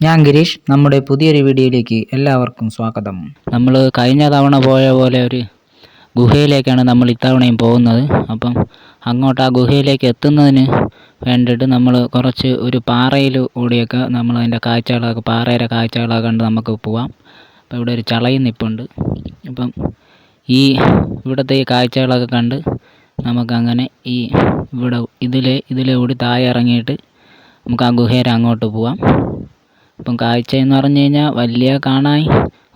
ഞാൻ ഗിരീഷ് നമ്മുടെ പുതിയൊരു വീഡിയോയിലേക്ക് എല്ലാവർക്കും സ്വാഗതം. നമ്മൾ കഴിഞ്ഞ തവണ പോയ പോലെ ഒരു ഗുഹയിലേക്കാണ് നമ്മൾ ഇത്തവണയും പോകുന്നത്. അപ്പം അങ്ങോട്ട് ആ ഗുഹയിലേക്ക് എത്തുന്നതിന് വേണ്ടിയിട്ട് നമ്മൾ കുറച്ച് ഒരു പാറയിൽ കൂടിയൊക്കെ നമ്മൾ അതിന്റെ കാഴ്ചകളൊക്കെ പാറയുടെ കാഴ്ചകളൊക്കെ കണ്ട് നമുക്ക് പോവാം. അപ്പോൾ ഇവിടെ ഒരു ചളയും നിപ്പുണ്ട്. അപ്പം ഈ ഇവിടുത്തെ ഈ കാഴ്ചകളൊക്കെ കണ്ട് നമുക്കങ്ങനെ ഈ ഇവിടെ ഇതിലെ ഇതിലെ കൂടി താഴെ ഇറങ്ങിയിട്ട് നമുക്ക് ആ ഗുഹയിൽ അങ്ങോട്ട് പോവാം. ഇപ്പം കാഴ്ച എന്ന് പറഞ്ഞു കഴിഞ്ഞാൽ വലിയ കാണാൻ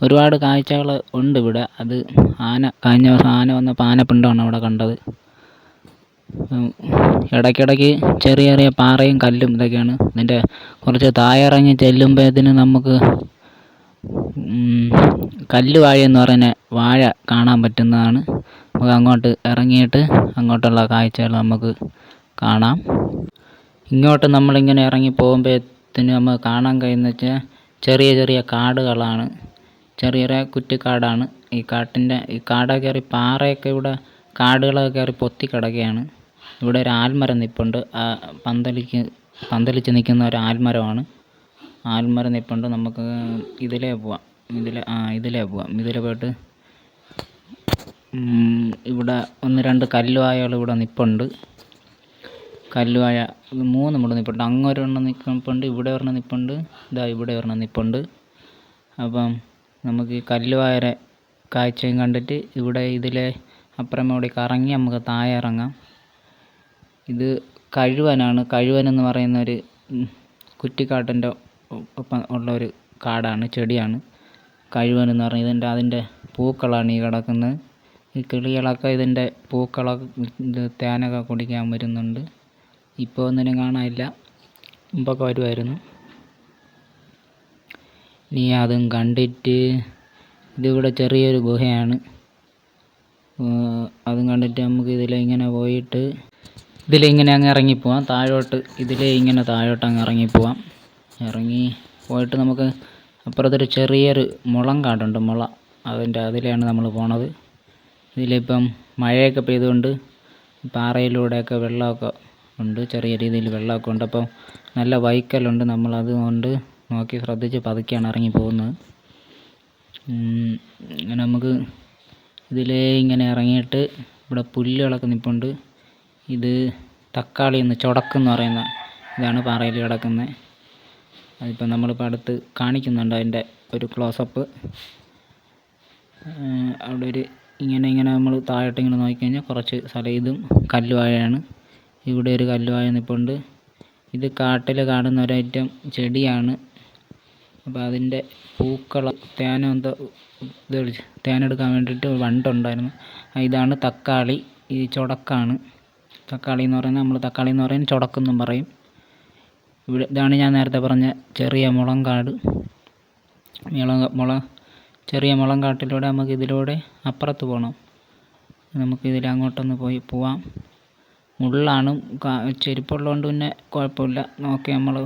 ഒരുപാട് കാഴ്ചകൾ ഉണ്ട് ഇവിടെ. അത് ആന കഴിഞ്ഞ ദിവസം ആന വന്നപ്പോൾ ആനപ്പിണ്ടമാണ് അവിടെ കണ്ടത്. ഇടയ്ക്കിടയ്ക്ക് ചെറിയ ചെറിയ പാറയും കല്ലും ഇതൊക്കെയാണ്. ഇതിന്റെ കുറച്ച് താഴെ ഇറങ്ങി ചെല്ലുമ്പോഴത്തേന് നമുക്ക് കല്ല് വാഴ എന്ന് പറയുന്ന വാഴ കാണാൻ പറ്റുന്നതാണ്. നമുക്ക് അങ്ങോട്ട് ഇറങ്ങിയിട്ട് അങ്ങോട്ടുള്ള കാഴ്ചകൾ നമുക്ക് കാണാം. ഇങ്ങോട്ട് നമ്മളിങ്ങനെ ഇറങ്ങി പോകുമ്പോഴത്തേന് നമുക്ക് കാണാൻ കഴിയുന്ന വെച്ചാൽ ചെറിയ ചെറിയ കാടുകളാണ്. ചെറിയ ചെറിയ കുറ്റിക്കാടാണ്. ഈ കാട്ടിന്റെ ഈ കാടൊക്കെ കയറി പാറയൊക്കെ ഇവിടെ കാടുകളൊക്കെ കയറി പൊത്തി കിടക്കുകയാണ്. ഇവിടെ ഒരു ആൽമരം നിൽപ്പുണ്ട് ആ പന്തലിക്ക് പന്തലിച്ച് നിൽക്കുന്ന ഒരു ആൽമരമാണ്. ആൽമരം നിൽപ്പുണ്ട് നമുക്ക് ഇതിലേ പോവാം. ഇതിലെ ആ ഇതിലേ പോവാം. ഇതിലെ പോയിട്ട് ഇവിടെ ഒന്ന് രണ്ട് കല്ലുവായകൾ ഇവിടെ നിൽപ്പുണ്ട് കല്ലുവാഴ മൂന്ന് ഇവിടെ നിൽപ്പുണ്ട് അങ്ങ് ഒരെണ്ണം നിൽപ്പുണ്ട് ഇവിടെ ഒരെണ്ണം നിൽപ്പുണ്ട് ഇതാ ഇവിടെ ഒരെണ്ണം നിൽപ്പുണ്ട് അപ്പം നമുക്ക് ഈ കല്ലുവായരെ കാഴ്ചയും കണ്ടിട്ട് ഇവിടെ ഇതിലെ അപ്പുറം കൂടി കറങ്ങി നമുക്ക് താഴെ ഇറങ്ങാം. ഇത് കഴുവനാണ്. കഴുവൻ എന്ന് പറയുന്ന ഒരു കുറ്റിക്കാട്ടിന്റെ ഒപ്പം ഉള്ള ഒരു കാടാണ് ചെടിയാണ്. കഴുവൻ എന്ന് പറഞ്ഞാൽ ഇതിന്റെ അതിന്റെ പൂക്കളാണ് ഈ കിടക്കുന്നത്. ഈ കിളികളൊക്കെ ഇതിന്റെ പൂക്കളൊക്കെ തേനൊക്കെ കുടിക്കാൻ വരുന്നുണ്ട്. ഇപ്പോൾ ഒന്നിനും കാണാനില്ല. മുമ്പൊക്കെ വരുമായിരുന്നു. ഇനി അതും കണ്ടിട്ട് ഇതിവിടെ ചെറിയൊരു ഗുഹയാണ്. അതും കണ്ടിട്ട് നമുക്ക് ഇതിലിങ്ങനെ പോയിട്ട് ഇതിലിങ്ങനെ അങ്ങ് ഇറങ്ങിപ്പോവാം. താഴോട്ട് ഇതിലെ ഇങ്ങനെ താഴോട്ട് അങ്ങ് ഇറങ്ങിപ്പോവാം. ഇറങ്ങി പോയിട്ട് നമുക്ക് അപ്പുറത്തൊരു ചെറിയൊരു മുളം കാടുണ്ട്. മുള. അതിന്റെ അതിലാണ് നമ്മൾ പോണത്. ഇതിലിപ്പം മഴയൊക്കെ പെയ്തുകൊണ്ട് പാറയിലൂടെയൊക്കെ വെള്ളമൊക്കെ ഉണ്ട് ചെറിയ രീതിയിൽ വെള്ളമൊക്കെ ഉണ്ട് അപ്പോൾ നല്ല വൈക്കലുണ്ട് നമ്മൾ അതുകൊണ്ട് നോക്കി ശ്രദ്ധിച്ച് പതുക്കെയാണ് ഇറങ്ങി പോകുന്നത്. അങ്ങനെ നമുക്ക് ഇതിലേ ഇങ്ങനെ ഇറങ്ങിയിട്ട് ഇവിടെ പുല്ലുകളൊക്കെ നിൽപ്പുണ്ട് ഇത് തക്കാളി എന്ന് ചുടക്കെന്ന് പറയുന്ന ഇതാണ് പാറയിൽ കിടക്കുന്നത്. അതിപ്പോൾ നമ്മളിപ്പോൾ അടുത്ത് കാണിക്കുന്നുണ്ട് അതിന്റെ ഒരു ക്ലോസപ്പ്. അവിടെ ഒരു ഇങ്ങനെ ഇങ്ങനെ നമ്മൾ താഴോട്ട് ഇങ്ങനെ നോക്കിക്കഴിഞ്ഞാൽ കുറച്ച് സ്ഥലം ഇതും കല്ലുവാഴയാണ്. ഇവിടെ ഒരു കല്ലുവായ നിൽപ്പുണ്ട് ഇത് കാട്ടിൽ കാണുന്ന ഒരു ഐറ്റം ചെടിയാണ്. അപ്പോൾ അതിന്റെ പൂക്കൾ തേന എന്തോ തേനെടുക്കാൻ വേണ്ടിയിട്ട് വണ്ടുണ്ടായിരുന്നു ഇതാണ് തക്കാളി ഈ ചുടക്കാണ്. തക്കാളി എന്ന് പറയുന്നത് നമ്മൾ തക്കാളി എന്ന് പറയുന്നത് ചുടക്കെന്നും പറയും. ഇവിടെ ഇതാണ് ഞാൻ നേരത്തെ പറഞ്ഞ ചെറിയ മുളങ്കാട്. മുള മുള ചെറിയ മുളങ്കാട്ടിലൂടെ നമുക്ക് ഇതിലൂടെ അപ്പുറത്ത് പോകണം നമുക്കിതിൽ അങ്ങോട്ടൊന്ന് പോയി പോവാം. മുള്ളാണ് ചെരുപ്പുള്ളതുകൊണ്ട് പിന്നെ കുഴപ്പമില്ല. നോക്കി നമ്മൾ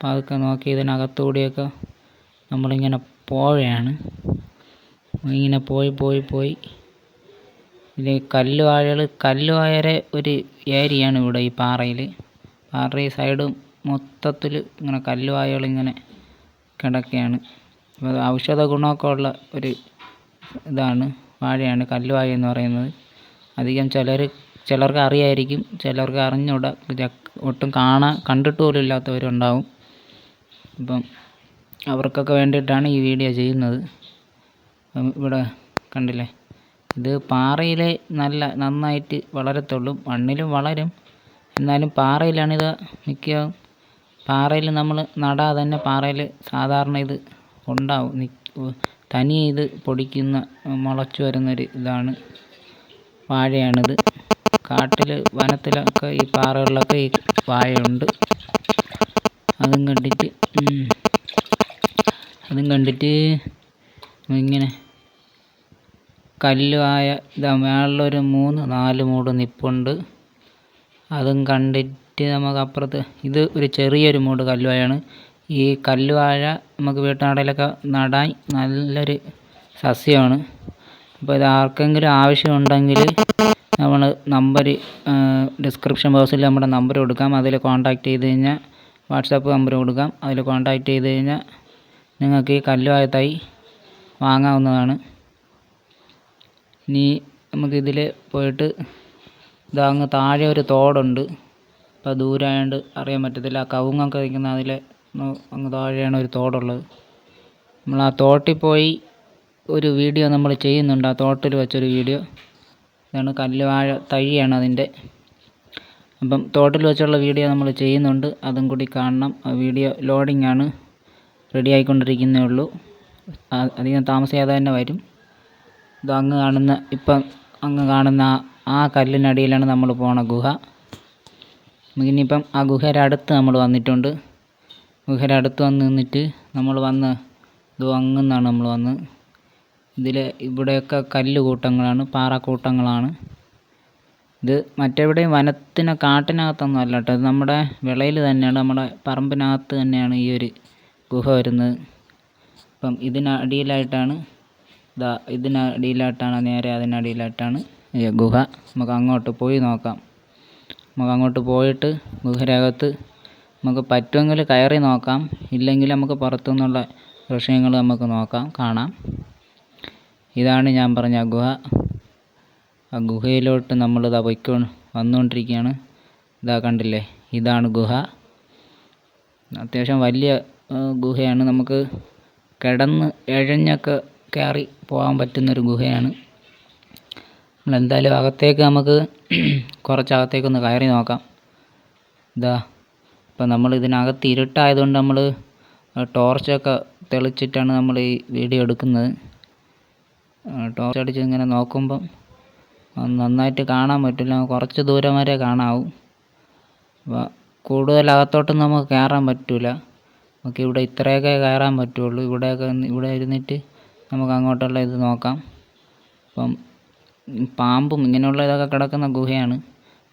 പതുക്കെ നോക്കി ഇതിനകത്തുകൂടിയൊക്കെ നമ്മളിങ്ങനെ പോവുകയാണ് ഇങ്ങനെ പോയി പോയി പോയി. ഇത് കല്ലുവാഴകൾ കല്ലുവാഴരെ ഒരു ഏരിയയാണ് ഇവിടെ ഈ പാറയിൽ പാറ സൈഡ് മൊത്തത്തിൽ ഇങ്ങനെ കല്ലുവാഴകൾ ഇങ്ങനെ കിടക്കുകയാണ് ഔഷധ ഗുണമൊക്കെ ഉള്ള ഒരു ഇതാണ് വാഴയാണ് കല്ലുവാഴ എന്ന് പറയുന്നത്. അധികം ചിലർ ചിലർക്ക് അറിയായിരിക്കും ചിലർക്ക് അറിഞ്ഞൂട. ഒട്ടും കാണാൻ കണ്ടിട്ട് പോലും ഇല്ലാത്തവരുണ്ടാവും. അപ്പം അവർക്കൊക്കെ വേണ്ടിയിട്ടാണ് ഈ വീഡിയോ ചെയ്യുന്നത്. ഇവിടെ കണ്ടില്ലേ? ഇത് പാറയിലെ നല്ല നന്നായിട്ട് വളരത്തുള്ളൂ. മണ്ണിലും വളരും. എന്നാലും പാറയിലാണിത് മിക്ക പാറയിൽ നമ്മൾ നടാതെ തന്നെ പാറയിൽ സാധാരണ ഇത് ഉണ്ടാവും. തനി തനിയെ ഇത് പൊടിക്കുന്ന മുളച്ചു വരുന്നൊരു ഇതാണ് വാഴയാണിത്. കാട്ടിൽ വനത്തിലൊക്കെ ഈ പാറകളിലൊക്കെ ഈ വാഴയുണ്ട്. അതും കണ്ടിട്ട് അതും കണ്ടിട്ട് ഇങ്ങനെ കല്ലുവായ ഇതാ മേളിലൊരു മൂന്ന് നാല് മൂട് നിപ്പുണ്ട്. അതും കണ്ടിട്ട് നമുക്ക് അപ്പുറത്ത് ഇത് ഒരു ചെറിയൊരു മൂട് കല്ലുവാഴയാണ് ഈ കല്ലുവാഴ നമുക്ക് വീട്ടുനടയിലൊക്കെ നടാൻ നല്ലൊരു സസ്യമാണ്. അപ്പോൾ ഇത് ആർക്കെങ്കിലും ആവശ്യമുണ്ടെങ്കിൽ നമ്മൾ നമ്പർ ഡിസ്ക്രിപ്ഷൻ ബോക്സിൽ നമ്മുടെ നമ്പർ കൊടുക്കാം. അതിൽ കോൺടാക്റ്റ് ചെയ്ത് കഴിഞ്ഞാൽ വാട്സാപ്പ് നമ്പർ കൊടുക്കാം. അതിൽ കോൺടാക്റ്റ് ചെയ്ത് കഴിഞ്ഞാൽ നിങ്ങൾക്ക് ഈ കല്ലുവായ വാങ്ങാവുന്നതാണ്. ഇനി നമുക്കിതിൽ പോയിട്ട് ഇതങ്ങ് താഴെ ഒരു തോടുണ്ട്. അപ്പോൾ ദൂരമായതുകൊണ്ട് അറിയാൻ പറ്റത്തില്ല. ആ കവുങ്ങൊക്കെ നിൽക്കുന്ന അതിൽ അങ്ങ് താഴെയാണ് ഒരു തോടുള്ളത്. നമ്മൾ ആ തോട്ടിൽ പോയി ഒരു വീഡിയോ നമ്മൾ ചെയ്യുന്നുണ്ട്. ആ തോട്ടിൽ വെച്ചൊരു വീഡിയോ. ഇതാണ് കല്ലുവാഴ തൈയാണ് അതിന്റെ. അപ്പം തോട്ടിൽ വെച്ചുള്ള വീഡിയോ നമ്മൾ ചെയ്യുന്നുണ്ട്. അതും കൂടി കാണണം. വീഡിയോ ലോഡിംഗ് ആണ്. റെഡി ആയിക്കൊണ്ടിരിക്കുന്നേ ഉള്ളൂ. അധികം താമസിയാതെ തന്നെ വരും. ഇത് അങ്ങ് കാണുന്ന ഇപ്പം അങ്ങ് കാണുന്ന ആ- കല്ലിനടിയിലാണ് നമ്മൾ പോണ ഗുഹ. നമുക്കിനിപ്പം ആ ഗുഹയുടെ അടുത്ത് നമ്മൾ വന്നിട്ടുണ്ട്. ഗുഹയുടെ അടുത്ത് വന്ന് നിന്നിട്ട് നമ്മൾ വന്ന് ഇത് അങ്ങുന്നാണ് നമ്മൾ വന്ന് ഇതിൽ ഇവിടെയൊക്കെ കല്ല് കൂട്ടങ്ങളാണ് പാറക്കൂട്ടങ്ങളാണ്. ഇത് മറ്റെവിടെയും വനത്തിന് കാട്ടിനകത്തൊന്നും അല്ല കേട്ടോ. ഇത് നമ്മുടെ വിളയിൽ തന്നെയാണ് നമ്മുടെ പറമ്പിനകത്ത് തന്നെയാണ് ഈ ഒരു ഗുഹ വരുന്നത്. അപ്പം ഇതിനടിയിലായിട്ടാണ് ഇതാ ഇതിനടിയിലായിട്ടാണ് നേരെ അതിനടിയിലായിട്ടാണ് ഈ ഗുഹ. നമുക്ക് അങ്ങോട്ട് പോയി നോക്കാം. നമുക്ക് അങ്ങോട്ട് പോയിട്ട് ഗുഹരകത്ത് നമുക്ക് പറ്റുമെങ്കിൽ കയറി നോക്കാം. ഇല്ലെങ്കിൽ നമുക്ക് പുറത്തു നിന്നുള്ള ദൃശ്യങ്ങൾ നമുക്ക് നോക്കാം കാണാം. ഇതാണ് ഞാൻ പറഞ്ഞ ഗുഹ. ആ ഗുഹയിലോട്ട് ഇതാ പൊയ്ക്കോ വന്നുകൊണ്ടിരിക്കുകയാണ് ഇതാ കണ്ടില്ലേ? ഇതാണ് ഗുഹ. അത്യാവശ്യം വലിയ ഗുഹയാണ്. നമുക്ക് കിടന്ന് എഴഞ്ഞൊക്കെ കയറി പോകാൻ പറ്റുന്നൊരു ഗുഹയാണ്. നമ്മളെന്തായാലും അകത്തേക്ക് നമുക്ക് കുറച്ചകത്തേക്കൊന്ന് കയറി നോക്കാം. ഇതാ ഇപ്പം നമ്മൾ ഇതിനകത്ത് ഇരുട്ടായതുകൊണ്ട് നമ്മൾ ടോർച്ചൊക്കെ തെളിച്ചിട്ടാണ് നമ്മൾ ഈ വീഡിയോ എടുക്കുന്നത്. ടോർച്ച് അടിച്ച് ഇങ്ങനെ നോക്കുമ്പം നന്നായിട്ട് കാണാൻ പറ്റില്ല. കുറച്ച് ദൂരം വരെ കാണാവൂ. അപ്പോൾ കൂടുതൽ അകത്തോട്ടൊന്നും നമുക്ക് കയറാൻ പറ്റില്ല നമുക്ക് ഇവിടെ ഇത്രയൊക്കെ കയറാൻ പറ്റുള്ളൂ. ഇവിടെയൊക്കെ ഇവിടെ ഇരുന്നിട്ട് നമുക്ക് അങ്ങോട്ടുള്ള ഇത് നോക്കാം. അപ്പം പാമ്പും ഇങ്ങനെയുള്ള ഇതൊക്കെ കിടക്കുന്ന ഗുഹയാണ്.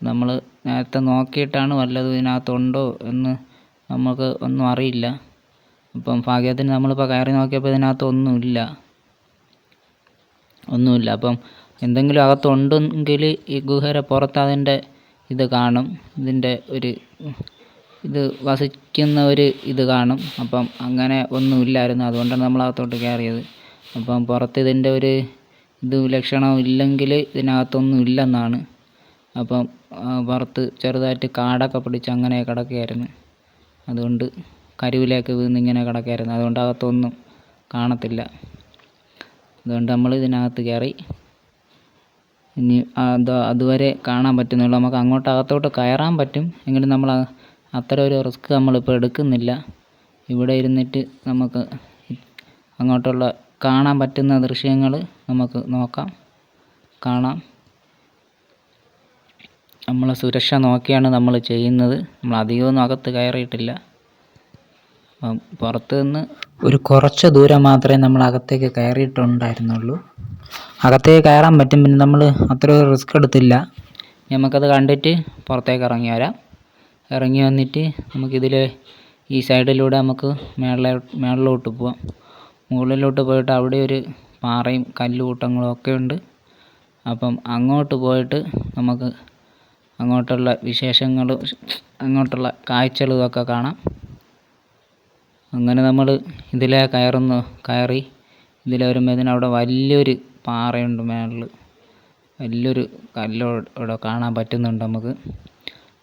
നമ്മൾ നേരത്തെ നോക്കിയിട്ടാണ് വല്ലതും ഇതിനകത്തുണ്ടോ എന്ന് നമുക്ക് ഒന്നും അറിയില്ല. അപ്പം ഭാഗ്യത്തിന് നമ്മളിപ്പോൾ കയറി നോക്കിയപ്പോൾ ഇതിനകത്ത് ഒന്നുമില്ല. അപ്പം എന്തെങ്കിലും അകത്തുണ്ടെങ്കിൽ ഈ ഗുഹയുടെ പുറത്ത് അതിന്റെ ഇത് കാണും. ഇതിന്റെ ഒരു ഇത് വസിക്കുന്ന ഒരു ഇത് കാണും. അപ്പം അങ്ങനെ ഒന്നുമില്ലായിരുന്നു. അതുകൊണ്ടാണ് നമ്മൾ അകത്തോട്ട് കയറിയത്. അപ്പം പുറത്ത് ഇതിന്റെ ഒരു ഇത് ലക്ഷണം ഇല്ലെങ്കിൽ ഇതിനകത്തൊന്നും ഇല്ലെന്നാണ് അപ്പം പുറത്ത് ചെറുതായിട്ട് കാടൊക്കെ പിടിച്ച് അങ്ങനെ കിടക്കുകയായിരുന്നു. അതുകൊണ്ട് കരുവിലേക്ക് വീണ് ഇങ്ങനെ കിടക്കുകയായിരുന്നു. അതുകൊണ്ട് അകത്തൊന്നും കാണത്തില്ല. അതുകൊണ്ട് നമ്മൾ ഇതിനകത്ത് കയറി ഇനി അത് അതുവരെ കാണാൻ പറ്റുന്നുള്ളൂ. നമുക്ക് അങ്ങോട്ട് അകത്തോട്ട് കയറാൻ പറ്റും. എങ്കിലും നമ്മൾ അത്തരം ഒരു റിസ്ക് നമ്മളിപ്പോൾ എടുക്കുന്നില്ല. ഇവിടെ ഇരുന്നിട്ട് നമുക്ക് അങ്ങോട്ടുള്ള കാണാൻ പറ്റുന്ന ദൃശ്യങ്ങൾ നമുക്ക് നോക്കാം. കാണാം. നമ്മളെ സുരക്ഷ നോക്കിയാണ് നമ്മൾ ചെയ്യുന്നത്. നമ്മൾ അധികമൊന്നും അകത്ത് കയറിയിട്ടില്ല. പുറത്ത് നിന്ന് ഒരു കുറച്ച് ദൂരം മാത്രമേ നമ്മൾ അകത്തേക്ക് കയറിയിട്ടുണ്ടായിരുന്നുള്ളൂ. അകത്തേക്ക് കയറാൻ പറ്റും പിന്നെ നമ്മൾ അത്ര റിസ്ക് എടുത്തില്ല. നമുക്കത് കണ്ടിട്ട് പുറത്തേക്ക് ഇറങ്ങി വരാം. ഇറങ്ങി വന്നിട്ട് നമുക്കിതിൽ ഈ സൈഡിലൂടെ നമുക്ക് മേളിലെ മേളിലോട്ട് പോവാം. മുകളിലോട്ട് പോയിട്ട് അവിടെ ഒരു പാറയും കല്ലുകൂട്ടങ്ങളും ഒക്കെ ഉണ്ട്. അപ്പം അങ്ങോട്ട് പോയിട്ട് നമുക്ക് അങ്ങോട്ടുള്ള വിശേഷങ്ങളും അങ്ങോട്ടുള്ള കാഴ്ചകളും ഒക്കെ കാണാം. അങ്ങനെ നമ്മൾ ഇതിലെ കയറുന്നു കയറി ഇതിലെ വരുമ്പോൾ അവിടെ വലിയൊരു പാറയുണ്ട് മേളിൽ. വലിയൊരു കല്ല് ഇവിടെ കാണാൻ പറ്റുന്നുണ്ട് നമുക്ക്.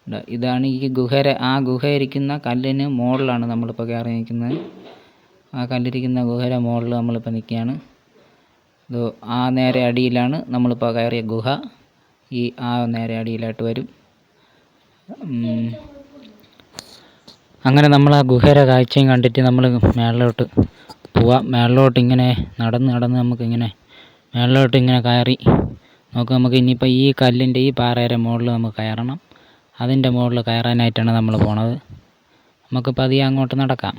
ഇതാ- ഇതാണ് ഈ ഗുഹര ആ ഗുഹ ഇരിക്കുന്ന കല്ലിന് മുകളിലാണ് നമ്മളിപ്പോൾ കയറി നിൽക്കുന്നത്. ആ കല്ലിരിക്കുന്ന ഗുഹര മുകളിൽ നമ്മളിപ്പോൾ നിൽക്കുകയാണ്. ഇത് ആ നേരെ അടിയിലാണ് നമ്മളിപ്പോൾ കയറിയ ഗുഹ. ഈ ആ നേരെ അടിയിലായിട്ട് വരും. അങ്ങനെ നമ്മൾ ആ ഗുഹയുടെ കാഴ്ചയും കണ്ടിട്ട് നമ്മൾ മേളിലോട്ട് പോവാം. മേളിലോട്ട് ഇങ്ങനെ നടന്ന് നടന്ന് നമുക്കിങ്ങനെ മേളിലോട്ട് ഇങ്ങനെ കയറി നോക്ക് നമുക്ക് ഇനിയിപ്പോൾ ഈ കല്ലിന്റെ ഈ പാറയുടെ മുകളിൽ നമുക്ക് കയറണം. അതിന്റെ മുകളിൽ കയറാനായിട്ടാണ് നമ്മൾ പോണത്. നമുക്ക് പതിയെ അങ്ങോട്ട് നടക്കാം.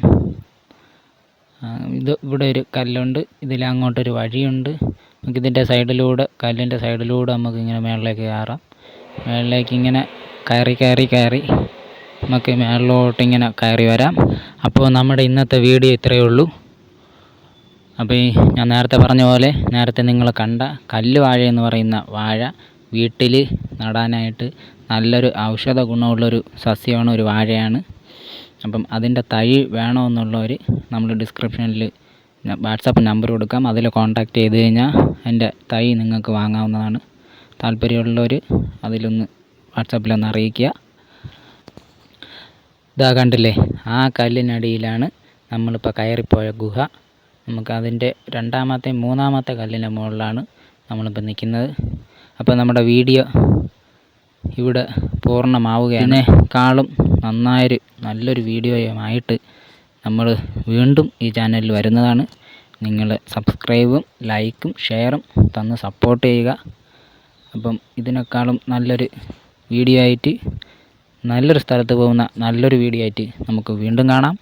ഇത് ഇവിടെ ഒരു കല്ലുണ്ട്. ഇതിൽ അങ്ങോട്ടൊരു വഴിയുണ്ട്. നമുക്കിതിന്റെ സൈഡിലൂടെ കല്ലിന്റെ സൈഡിലൂടെ നമുക്കിങ്ങനെ മേളിലേക്ക് കയറാം. മേളിലേക്ക് ഇങ്ങനെ കയറി കയറി കയറി നമുക്ക് മേളിലോട്ട് ഇങ്ങനെ കയറി വരാം. അപ്പോൾ നമ്മുടെ ഇന്നത്തെ വീഡിയോ ഇത്രയേ ഉള്ളൂ. അപ്പോൾ ഞാൻ നേരത്തെ പറഞ്ഞ പോലെ നേരത്തെ നിങ്ങൾ കണ്ട കല്ല് വാഴ എന്ന് പറയുന്ന വാഴ വീട്ടിൽ നടാനായിട്ട് നല്ലൊരു ഔഷധ ഗുണമുള്ളൊരു സസ്യമാണ് ഒരു വാഴയാണ്. അപ്പം അതിന്റെ തൈ വേണമെന്നുള്ളവർ നമ്മൾ ഡിസ്ക്രിപ്ഷനിൽ വാട്സാപ്പ് നമ്പർ കൊടുക്കാം. അതിൽ കോൺടാക്റ്റ് ചെയ്ത് കഴിഞ്ഞാൽ അതിന്റെ തൈ നിങ്ങൾക്ക് വാങ്ങാവുന്നതാണ്. താല്പര്യമുള്ളവർ അതിലൊന്ന് വാട്സാപ്പിലൊന്ന് അറിയിക്കുക. ഇതാ കണ്ടില്ലേ? ആ കല്ലിനടിയിലാണ് നമ്മളിപ്പോൾ കയറിപ്പോയ ഗുഹ. നമുക്ക് അതിന്റെ രണ്ടാമത്തെ മൂന്നാമത്തെ കല്ലിന്റെ മുകളിലാണ് നമ്മളിപ്പോൾ നിൽക്കുന്നത് അപ്പോൾ നമ്മുടെ വീഡിയോ ഇവിടെ പൂർണമാവുകയാണ്. കാളും നന്നായൊരു നല്ലൊരു വീഡിയോയുമായിട്ട് നമ്മൾ വീണ്ടും ഈ ചാനലിൽ വരുന്നതാണ്. നിങ്ങൾ സബ്സ്ക്രൈബും ലൈക്കും ഷെയറും തന്ന് സപ്പോർട്ട് ചെയ്യുക. അപ്പം ഇതിനേക്കാളും നല്ലൊരു വീഡിയോ ആയിട്ട് നല്ലൊരു സ്ഥലത്ത് പോകുന്ന നല്ലൊരു വീഡിയോ ആയിട്ട് നമുക്ക് വീണ്ടും കാണാം.